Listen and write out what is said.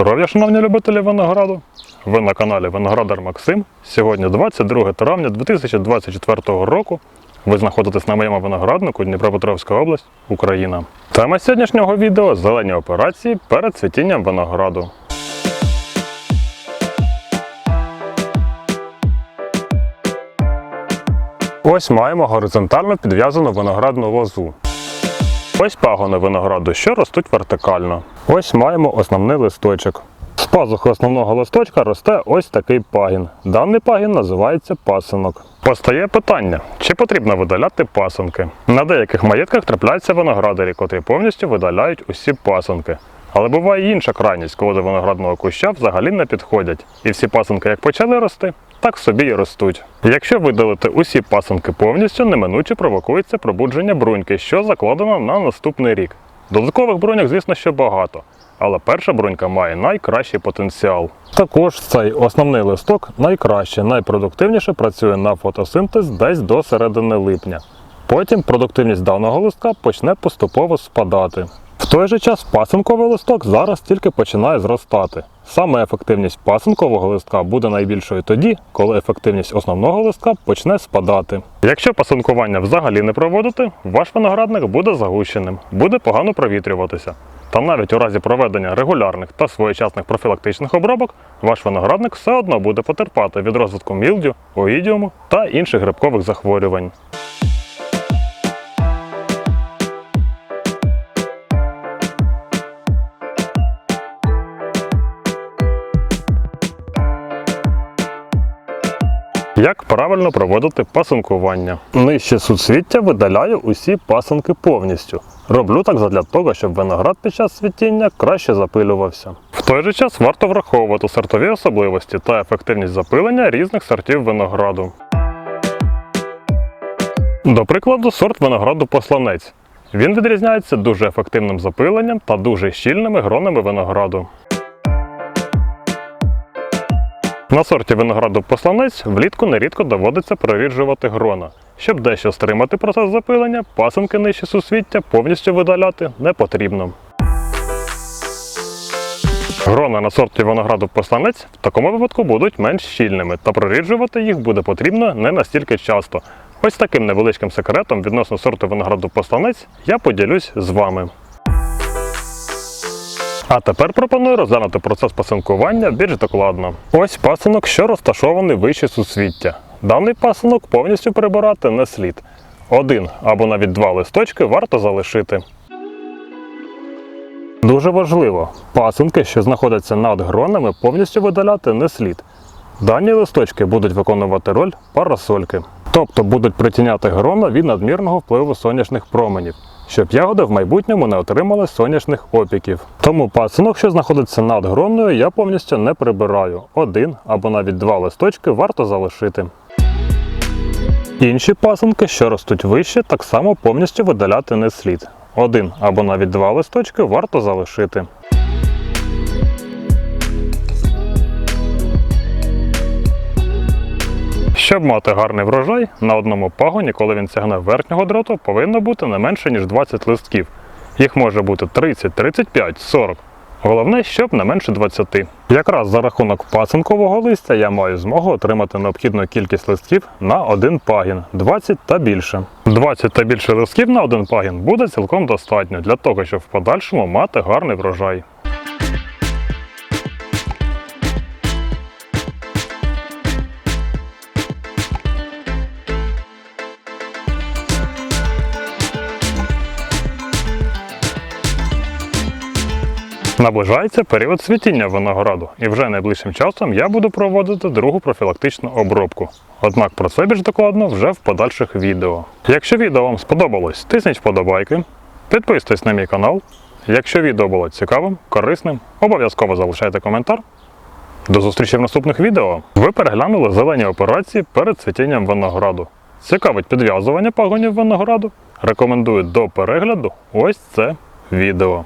здоров'я, шановні любителі винограду! Ви на каналі Виноградар Максим. Сьогодні 22 травня 2024 року. Ви знаходитесь на моєму винограднику Дніпропетровська область, Україна. Тема сьогоднішнього відео зелені операції перед цвітінням винограду. Ось маємо горизонтально підв'язану виноградну лозу. Ось пагони винограду, що ростуть вертикально. Ось маємо основний листочок. З пазухи основного листочка росте ось такий пагін. Даний пагін називається пасинок. Постає питання, чи потрібно видаляти пасинки. На деяких маєтках трапляються виноградарі, котрі повністю видаляють усі пасинки. Але буває інша крайність, коли до виноградного куща взагалі не підходять. І всі пасинки як почали рости, так собі і ростуть. Якщо видалити усі пасинки повністю, неминуче провокується пробудження бруньки, що закладено на наступний рік. Додаткових бруньок, звісно, ще багато, але перша брунька має найкращий потенціал. Також цей основний листок найкраще, найпродуктивніше працює на фотосинтез десь до середини липня. Потім продуктивність даного листка почне поступово спадати. Той же час пасинковий листок зараз тільки починає зростати. Саме ефективність пасинкового листка буде найбільшою тоді, коли ефективність основного листка почне спадати. Якщо пасинкування взагалі не проводити, ваш виноградник буде загущеним, буде погано провітрюватися. Та навіть у разі проведення регулярних та своєчасних профілактичних обробок ваш виноградник все одно буде потерпати від розвитку мілдю, оїдіуму та інших грибкових захворювань. Як правильно проводити пасинкування? Нижче суцвіття видаляю усі пасинки повністю. Роблю так задля того, щоб виноград під час цвітіння краще запилювався. В той же час варто враховувати сортові особливості та ефективність запилення різних сортів винограду. До прикладу, сорт винограду посланець. Він відрізняється дуже ефективним запиленням та дуже щільними гронами винограду. На сорті винограду посланець влітку нерідко доводиться проріджувати грона. Щоб дещо стримати процес запилення, пасинки нижче сусвіття повністю видаляти не потрібно. Грона на сорті винограду посланець в такому випадку будуть менш щільними, та проріджувати їх буде потрібно не настільки часто. Ось таким невеличким секретом відносно сорту винограду посланець я поділюсь з вами. А тепер пропоную розглянути процес пасинкування більш докладно. Ось пасинок, що розташований вище суцвіття. Даний пасинок повністю прибирати не слід. Один або навіть два листочки варто залишити. Дуже важливо, пасинки, що знаходяться над гронами, повністю видаляти не слід. Дані листочки будуть виконувати роль парасольки, тобто будуть притіняти грона від надмірного впливу сонячних променів, щоб ягоди в майбутньому не отримали сонячних опіків. Тому пасинок, що знаходиться над гроною, я повністю не прибираю. Один або навіть два листочки варто залишити. Інші пасинки, що ростуть вище, так само повністю видаляти не слід. Один або навіть два листочки варто залишити. Щоб мати гарний врожай, на одному пагоні, коли він сягне верхнього дроту, повинно бути не менше, ніж 20 листків. Їх може бути 30, 35, 40. Головне, щоб не менше 20. Якраз за рахунок пасинкового листя я маю змогу отримати необхідну кількість листків на один пагін 20 та більше. 20 та більше листків на один пагін буде цілком достатньо для того, щоб в подальшому мати гарний врожай. Наближається період цвітіння винограду, і вже найближчим часом я буду проводити другу профілактичну обробку. Однак про це більш докладно вже в подальших відео. Якщо відео вам сподобалось, тисніть вподобайки, підписуйтесь на мій канал. Якщо відео було цікавим, корисним, обов'язково залишайте коментар. До зустрічі в наступних відео. Ви переглянули зелені операції перед цвітінням винограду. Цікавить підв'язування пагонів винограду. Рекомендую до перегляду ось це відео.